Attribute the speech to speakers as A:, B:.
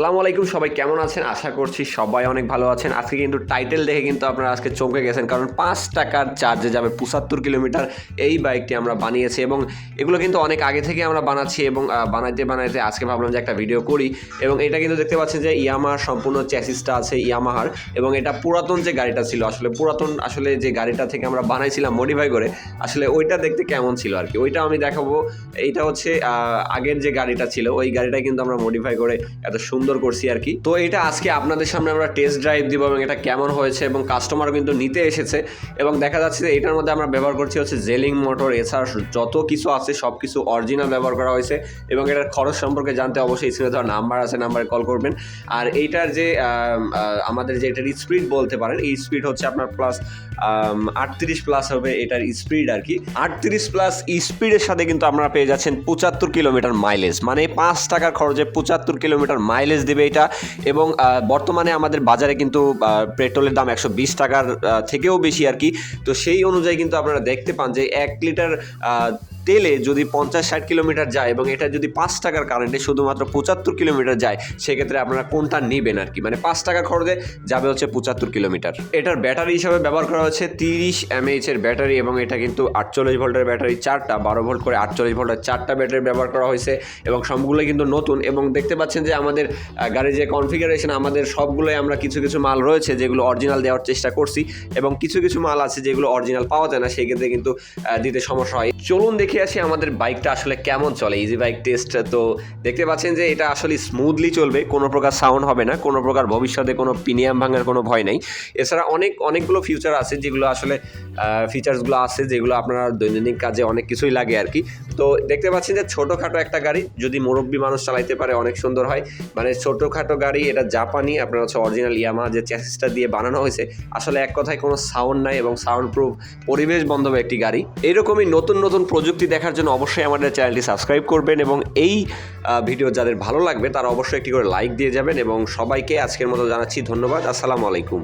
A: আসসালামু আলাইকুম, সবাই কেমন আছেন? আশা করছি সবাই অনেক ভালো আছেন। আজকে কিন্তু টাইটেল দেখে কিন্তু আপনারা আজকে চমকে গেছেন, কারণ পাঁচ টাকার চার্জে যাবে পঁচাত্তর কিলোমিটার এই বাইকটি আমরা বানিয়েছি এবং এগুলো কিন্তু অনেক আগে থেকে আমরা বানাচ্ছি এবং বানাইতে বানাইতে আজকে ভাবলাম যে একটা ভিডিও করি এবং এটা কিন্তু দেখতে পাচ্ছেন যে ইয়ামাহার সম্পূর্ণ চ্যাসিসটা আছে ইয়ামাহার এবং এটা পুরাতন যে গাড়িটা ছিল, আসলে পুরাতন, আসলে যে গাড়িটা থেকে আমরা বানাইছিলাম মডিফাই করে, আসলে ওইটা দেখতে কেমন ছিল আর কি। ওইটা আমি দেখাবো। এইটা হচ্ছে আগের যে গাড়িটা ছিল, ওই গাড়িটা কিন্তু আমরা মডিফাই করে এত সুন্দর করছি আর কি। তো এটা আজকে আপনাদের সামনে আমরা টেস্ট ড্রাইভ দিব এবং এটা কেমন হয়েছে এবং কাস্টমার কিন্তু নিতে এসেছে এবং দেখা যাচ্ছে যে এটার মধ্যে আমরা ব্যবহার করছি হচ্ছে জেলিং মোটর এছাড়া যত কিছু আছে সব কিছু অরিজিনাল ব্যবহার করা হয়েছে এবং এটার খরচ সম্পর্কে জানতে অবশ্যই স্ক্রিনে দেওয়ার নাম্বার আছে নাম্বারে কল করবেন। আর এইটার যে আমাদের যে এটার স্পিড বলতে পারেন, এই স্পিড হচ্ছে আপনার প্লাস আটত্রিশ প্লাস হবে এটার স্পিড আর কি। আটত্রিশ প্লাস স্পিডের সাথে কিন্তু আপনারা পেয়ে যাচ্ছেন পঁচাত্তর কিলোমিটার মাইলেজ মানে পাঁচ টাকার খরচে পঁচাত্তর কিলোমিটার মাইলেজ দেবে এটা। এবং বর্তমানে আমাদের বাজারে কিন্তু পেট্রোলের দাম একশো বিশ টাকার থেকেও বেশি আর কি। তো সেই অনুযায়ী কিন্তু আপনারা দেখতে পান যে এক লিটার তেলে যদি পঞ্চাশ ষাট কিলোমিটার যায় এবং এটা যদি পাঁচ টাকার কারেন্টে শুধুমাত্র পঁচাত্তর কিলোমিটার যায়, সেক্ষেত্রে আপনারা কোনটা নেবেন আর কি? মানে পাঁচ টাকা খরচে যাবে হচ্ছে পঁচাত্তর কিলোমিটার। এটার ব্যাটারি হিসাবে ব্যবহার করা হচ্ছে তিরিশ এমএইচ এর ব্যাটারি এবং এটা কিন্তু আটচল্লিশ ভোল্টের ব্যাটারি চারটা, বারো ভোল্ট করে আটচল্লিশ ভোল্টের চারটা ব্যাটারি ব্যবহার করা হয়েছে এবং সবগুলোই কিন্তু নতুন এবং দেখতে পাচ্ছেন যে আমাদের গাড়ির যে কনফিগারেশন আমাদের সবগুলোই আমরা কিছু কিছু মাল রয়েছে যেগুলো অরিজিনাল দেওয়ার চেষ্টা করছি এবং কিছু কিছু মাল আছে যেগুলো অরিজিনাল পাওয়া যায় না, সেক্ষেত্রে কিন্তু দিতে সমস্যা হয়। চলুন দেখে আসি, আমাদের বাইকটা আসলে কেমন চলে? ইজি বাইক টেস্ট তো দেখতে পাচ্ছেন যে এটা আসলে স্মুথলি চলবে, কোনো প্রকার সাউন্ড হবে না, কোনো প্রকার ভবিষ্যতে কোনো প্রিমিয়াম ভাঙার কোনো ভয় নেই। এছাড়া অনেক, অনেকগুলো ফিউচার আছে যেগুলো আসলে ফিচার্সগুলো আছে যেগুলো আপনার দৈনন্দিন কাজে অনেক কিছুই লাগে আর কি। তো দেখতে পাচ্ছেন যে ছোটোখাটো একটা গাড়ি, যদি মুরব্বী মানুষ চালাইতে পারে অনেক সুন্দর হয়। মানে ছোটোখাটো গাড়ি, এটা জাপানি, আপনার হচ্ছে অরিজিনাল ইয়ামা যে চ্যাসিসটা দিয়ে বানানো হয়েছে, আসলে এক কথায় কোনো সাউন্ড নাই এবং সাউন্ড প্রুফ পরিবেশ বান্ধব একটি গাড়ি। এরকমই নতুন নতুন প্রযুক্তি দেখার জন্য অবশ্যই আমাদের চ্যানেলটি সাবস্ক্রাইব করবেন এবং এই ভিডিও যাদের ভালো লাগবে তারা অবশ্যই একটি করে লাইক দিয়ে যাবেন এবং সবাইকে আজকের মতো জানাচ্ছি ধন্যবাদ। আসসালামু আলাইকুম।